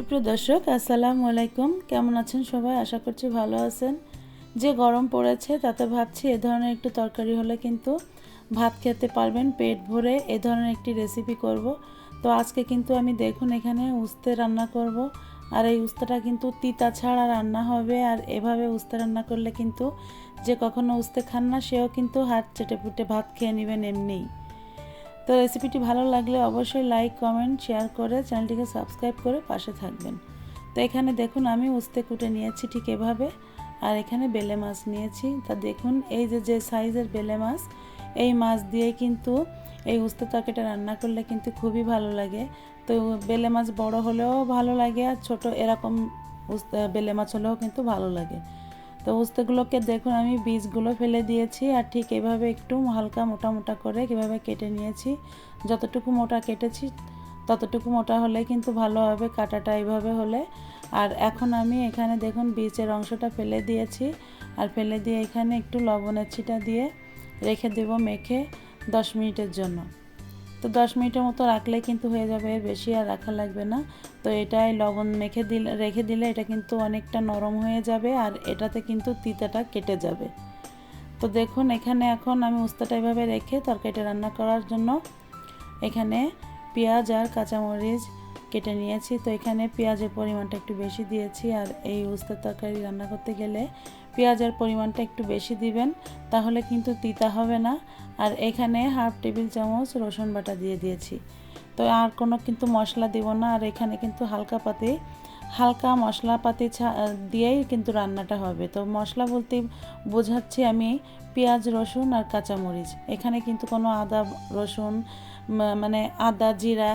সুপ্রিয় দর্শক, আসসালামু আলাইকুম। কেমন আছেন সবাই? আশা করছি ভালো আছেন। যে গরম পড়েছে, তাতে ভাবছি এ ধরনের একটু তরকারি হলে কিন্তু ভাত খেতে পারবেন, পেট ভরে এ ধরনের একটি রেসিপি করব। তো আজকে কিন্তু আমি দেখুন এখানে উস্তে রান্না করব। আর এই উস্তাটা কিন্তু তিতা ছাড়া রান্না হবে। আর এভাবে উস্তে রান্না করলে কিন্তু যে কখনো উস্তে খান না, সেও কিন্তু হাত চেটে পুটে ভাত খেয়ে নেবেন এমনিই। তো রেসিপিটি ভালো লাগলে অবশ্যই লাইক কমেন্ট শেয়ার করে চ্যানেলটিকে সাবস্ক্রাইব করে পাশে থাকবেন। তো এখানে দেখুন আমি উস্তে কুটে নিয়েছি ঠিক এভাবে, আর এখানে বেলে মাছ নিয়েছি। তা দেখুন এই যে যে সাইজের বেলে মাছ, এই মাছ দিয়ে কিন্তু এই উস্তে তরকারিটা রান্না করলে কিন্তু খুবই ভালো লাগে। তো বেলে মাছ বড় হলেও ভালো লাগে আর ছোট এরকম উস্তে, বেলে মাছ হলেও কিন্তু ভালো লাগে। তো উস্তেগুলোকে দেখুন, আমি বীজগুলো ফেলে দিয়েছি আর ঠিক এভাবে একটু হালকা মোটা মোটা করে কীভাবে কেটে নিয়েছি। যতটুকু মোটা কেটেছি, ততটুকু মোটা হলে কিন্তু ভালো হবে, কাটাটা এইভাবে হলে। আর এখন আমি এখানে দেখুন, বীজের অংশটা ফেলে দিয়েছি। আর ফেলে দিয়ে এখানে একটু লবণের ছিটা দিয়ে রেখে দেব মেখে দশ মিনিটের জন্য। তো দশ মিনিটের মতো রাখলে কিন্তু হয়ে যাবে, এর বেশি আর রাখা লাগবে না। তো এটায় লবণ মেখে দিলে, রেখে দিলে এটা কিন্তু অনেকটা নরম হয়ে যাবে আর এটাতে কিন্তু তিতাটা কেটে যাবে। তো দেখুন, এখানে এখন আমি উস্তাটা এভাবে রেখে তরকারিটা রান্না করার জন্য এখানে পেঁয়াজ আর কাঁচামরিচ কেটে নিয়েছি। তো এখানে পেঁয়াজের পরিমাণটা একটু বেশি দিয়েছি আর এই উস্তার তরকারি রান্না করতে গেলে পেঁয়াজের পরিমাণটা একটু বেশি দিবেন, তাহলে কিন্তু তিতা হবে না। আর এখানে হাফ টেবিল চামচ রসুন বাটা দিয়ে দিয়েছি। তো আর কোনো কিন্তু মশলা দিব না, আর এখানে কিন্তু হালকা পাতি, হালকা মশলাপাতি দিয়েই কিন্তু রান্নাটা হবে। তো মশলা বলতে বোঝাচ্ছি আমি পেঁয়াজ, রসুন আর কাঁচামরিচ। এখানে কিন্তু কোনো আদা, রসুন মানে আদা, জিরা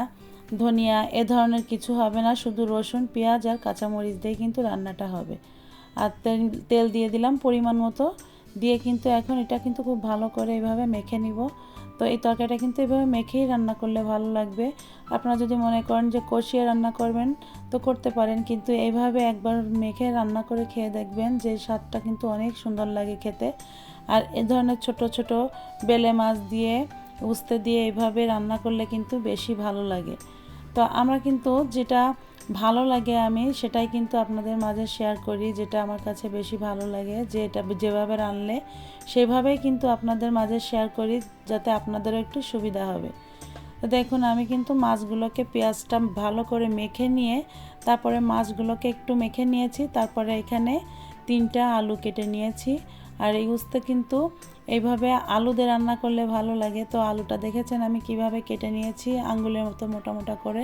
ধনিয়া, এ ধরনের কিছু হবে না। শুধু রসুন, পেঁয়াজ আর কাঁচামরিচ দিয়ে কিন্তু রান্নাটা হবে। আর তেল তেল দিয়ে দিলাম পরিমাণ মতো। দিয়ে কিন্তু এখন এটা কিন্তু খুব ভালো করে এভাবে মেখে নিব। তো এই তরকারিটা কিন্তু এভাবে মেখেই রান্না করলে ভালো লাগবে। আপনারা যদি মনে করেন যে কষিয়ে রান্না করবেন, তো করতে পারেন। কিন্তু এইভাবে একবার মেখে রান্না করে খেয়ে দেখবেন যে স্বাদটা কিন্তু অনেক সুন্দর লাগে খেতে। আর এ ধরনের ছোট ছোট বেলে মাছ দিয়ে উস্তে দিয়ে এইভাবে রান্না করলে কিন্তু বেশি ভালো লাগে। তো আমরা কিন্তু যেটা ভালো লাগে আমি, সেটাই কিন্তু আপনাদের মাঝে শেয়ার করি, যেটা আমার কাছে বেশি ভালো লাগে, যে এটা যেভাবে রানলে সেভাবেই কিন্তু আপনাদের মাঝে শেয়ার করি, যাতে আপনাদেরও একটু সুবিধা হবে। তো দেখুন, আমি কিন্তু মাছগুলোকে পেঁয়াজটা ভালো করে মেখে নিয়ে, তারপরে মাছগুলোকে একটু মেখে নিয়েছি, তারপরে এখানে তিনটা আলু কেটে নিয়েছি। আর এই উস্তে কিন্তু এইভাবে আলু দিয়ে রান্না করলে ভালো লাগে। তো আলুটা দেখেছেন আমি কীভাবে কেটে নিয়েছি? আঙ্গুলের মতো মোটা মোটা করে।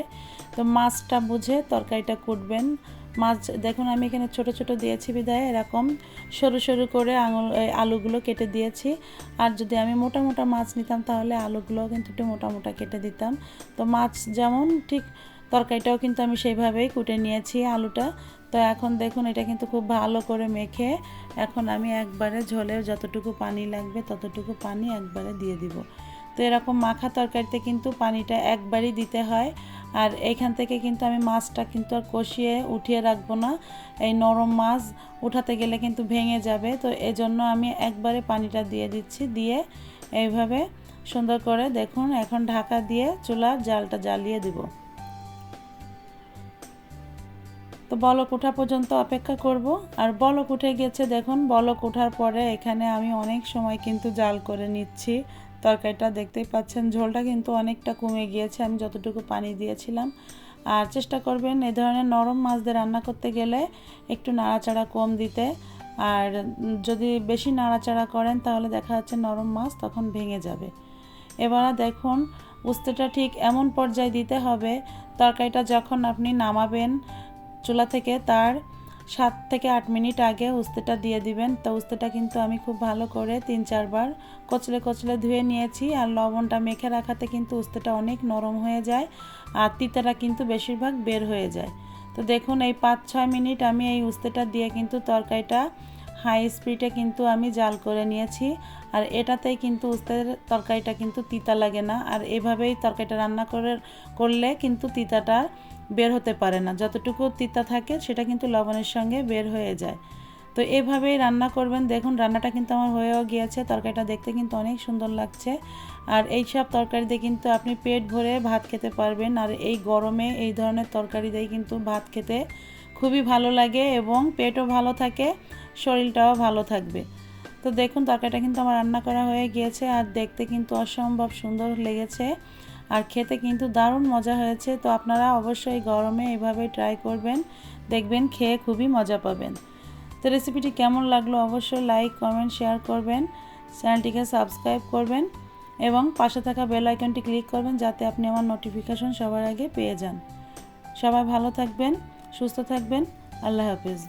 তো মাছটা বুঝে তরকারিটা কুটবেন। মাছ দেখুন আমি এখানে ছোট ছোট দিয়েছি বিদায়, এরকম সরু সরু করে আঙুল আলুগুলো কেটে দিয়েছি। আর যদি আমি মোটা মোটা মাছ নিতাম তাহলে আলুগুলো কিন্তু একটু মোটা মোটা কেটে দিতাম। তো মাছ যেমন ঠিক তরকারিটাও কিন্তু আমি সেইভাবেই কুটে নিয়েছি আলুটা। তো এখন দেখুন, এটা কিন্তু খুব ভালো করে মেখে এখন আমি একবারে ঝোলের যতটুকু পানি লাগবে ততটুকু পানি একবারে দিয়ে দিব। তো এরকম মাখা তরকারিতে কিন্তু পানিটা একবারই দিতে হয়। আর এখান থেকে কিন্তু আমি মাছটা কিন্তু আর কষিয়ে উঠিয়ে রাখব না। এই নরম মাছ উঠাতে গেলে কিন্তু ভেঙে যাবে। তো এজন্য আমি একবারে পানিটা দিয়ে দিচ্ছি। দিয়ে এইভাবে সুন্দর করে দেখুন, এখন ঢাকা দিয়ে চুলার জালটা জ্বালিয়ে দেবো। তো বলক ওঠা পর্যন্ত অপেক্ষা করব। আর বলক উঠে গেছে, দেখুন, বলক ওঠার পরে এখানে আমি অনেক সময় কিন্তু জাল করে নিচ্ছি। তরকারিটা দেখতেই পাচ্ছেন, ঝোলটা কিন্তু অনেকটা কমে গিয়েছে, আমি যতটুকু পানি দিয়েছিলাম। আর চেষ্টা করবেন এ ধরনের নরম মাছ দিয়ে রান্না করতে গেলে একটু নাড়াচাড়া কম দিতে। আর যদি বেশি নাড়াচাড়া করেন, তাহলে দেখা যাচ্ছে নরম মাছ তখন ভেঙে যাবে। এবার দেখুন, উস্তেটা ঠিক এমন পর্যায়ে দিতে হবে, তরকারিটা যখন আপনি নামাবেন চুলা থেকে তার সাত থেকে আট মিনিট আগে উস্তেটা দিয়ে দিবেন। তো উস্তেটা কিন্তু আমি খুব ভালো করে তিন চারবার কচলে কচলে ধুয়ে নিয়েছি আর লবণটা মেখে রাখাতে কিন্তু উস্তেটা অনেক নরম হয়ে যায় আর তিতাটা কিন্তু বেশিরভাগ বের হয়ে যায়। তো দেখুন এই পাঁচ ছয় মিনিট আমি এই উস্তেটা দিয়ে কিন্তু তরকারিটা হাই স্পিডে কিন্তু আমি জাল করে নিয়েছি আর এটাতেই কিন্তু উস্তের তরকারিটা কিন্তু তিতা লাগে না। আর এভাবেই তরকারিটা রান্না করে, করলে কিন্তু তিতাটা বের হতে পারে না। যতটুকু তিতা থাকে, সেটা কিন্তু লবণের সঙ্গে বের হয়ে যায়। তো এভাবেই রান্না করবেন। দেখুন, রান্নাটা কিন্তু আমার হয়েও গিয়েছে। তরকারিটা দেখতে কিন্তু অনেক সুন্দর লাগছে। আর এই সব তরকারি দিয়ে কিন্তু আপনি পেট ভরে ভাত খেতে পারবেন। আর এই গরমে এই ধরনের তরকারি দিয়ে কিন্তু ভাত খেতে খুবই ভালো লাগে এবং পেটও ভালো থাকে, শরীরটাও ভালো থাকবে। তো দেখুন, তরকারিটা কিন্তু আমার রান্না করা হয়ে গিয়েছে। আর দেখতে কিন্তু অসম্ভব সুন্দর লেগেছে। আর খেতে কিন্তু দারুণ মজা হয়েছে, তো আপনারা অবশ্যই গরমে এভাবে ট্রাই করবেন। দেখবেন খেয়ে খুবই মজা পাবেন। তো রেসিপিটি কেমন লাগল অবশ্যই লাইক কমেন্ট শেয়ার করবেন। চ্যানেলটিকে সাবস্ক্রাইব করবেন এবং পাশে থাকা বেল আইকনটি ক্লিক করবেন যাতে আপনি আমার নোটিফিকেশন সবার আগে পেয়ে যান। সবাই ভালো থাকবেন, সুস্থ থাকবেন। আল্লাহ হাফিজ।